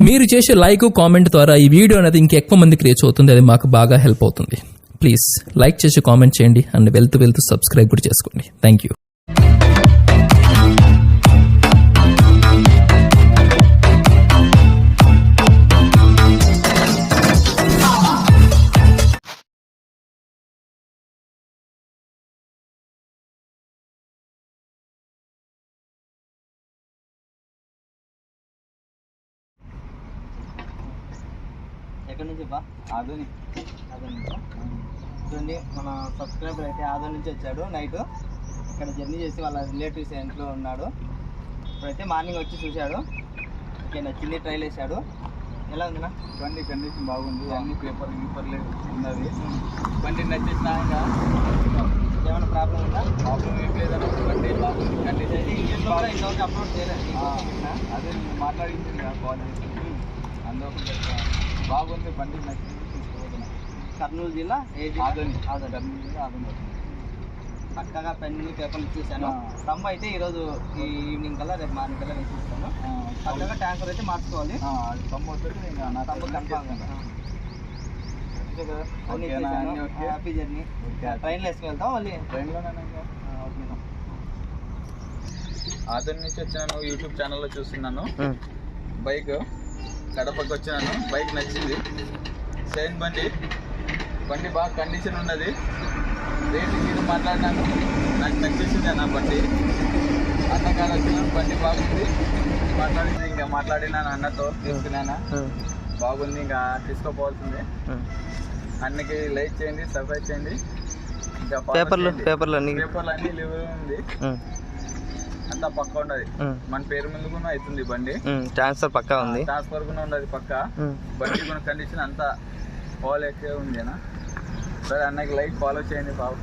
మీరు చేసే like comment ద్వారా ఈ వీడియో అనేది ఇంకెక్కువ మందికి రీచ్ అవుతుంది. అది మాకు బాగా హెల్ప్ అవుతుంది. ప్లీజ్ లైక్ చేసి కామెంట్ చేయండి. అండ్ వెళ్తూ వెళ్తూ సబ్స్క్రైబ్ కూడా చేసుకోండి. థ్యాంక్ యూ ఎక్కడి నుంచి బా? ఆదోని. ఆదోని. చూడండి మన సబ్స్క్రైబర్ అయితే ఆదోని నుంచి వచ్చాడు నైట్. ఇక్కడ జర్నీ చేసి వాళ్ళ రిలేటివ్స్ ఇంట్లో ఉన్నాడు. ఇప్పుడైతే మార్నింగ్ వచ్చి చూశాడు. ఓకే నచ్చింది ట్రైల్ వేసాడు ఎలా ఉందినా? బండి కండిషన్ బాగుంది. అన్ని పేపర్ గీపర్లు ఉన్నది బండి నచ్చేసినాక ఏమైనా ప్రాబ్లం ఉందా? ప్రాబ్లం ఏం లేదన్న బండి బాగుంది. కండిషన్ ఇంతవరకు అప్లోడ్ చేయలేదు. అదే నేను మాట్లాడింది కాల్ చేసి అందులో బాగుంది బండి నచ్చింది తీసుకుపోతున్నా కర్నూలు జిల్లా? ఏ జిల్లా? ఆదోని ఆదోని టర్మినల్ ఆదోని పక్కగా పెన్ని పేపర్లు ఇచ్చేసాను ఆ. తమ్ము అయితే ఈరోజు ఈ ఈవినింగ్ కల్లా రేపు మార్నింగ్ కల్లా నేను చూస్తాను. ఆ, పక్కగా ట్యాంకర్ అయితే మార్చుకోవాలి. నా కన్ఫామ్ అన్ని ఓకే? Happy journey. ట్రైన్లో వేసుకెళ్తాం మళ్ళీ? ట్రైన్లోనే ఇంకా. ఆదోని నుంచి వచ్చినాను యూట్యూబ్ ఛానల్లో చూస్తున్నాను. బైక్. కడపకి వచ్చినాను బైక్ నచ్చింది. సెయిన్ బండి. బండి బాగా కండిషన్ ఉన్నది. రేటు మీరు మాట్లాడినాను నాకు నచ్చేసింది అన్న బండి. అన్నకాడ వచ్చిన బండి బాగుంది. మాట్లాడింది ఇంకా మాట్లాడినాను అన్నతో తీసుకున్నాను. బాగుంది ఇంకా తీసుకోపోవాల్సిందే. అన్నకి లైక్ చేయండి సబ్స్క్రైబ్ చేయండి. ఇంకా పేపర్లు. పేపర్లు అన్ని. పేపర్లు అన్ని లివ్ ఉంది. అంతా పక్క ఉన్నది మన పేరు మీద కూడా అవుతుంది బండి. ట్రాన్స్ఫర్ పక్కా ఉంది. ట్రాన్స్ఫర్ కూడా ఉన్నది పక్క. బండి కూడా కండిషన్ అంతా ఎక్కువ ఉంది అన్న. సరే అన్నకి లైక్ ఫాలో చేయండి బాబు.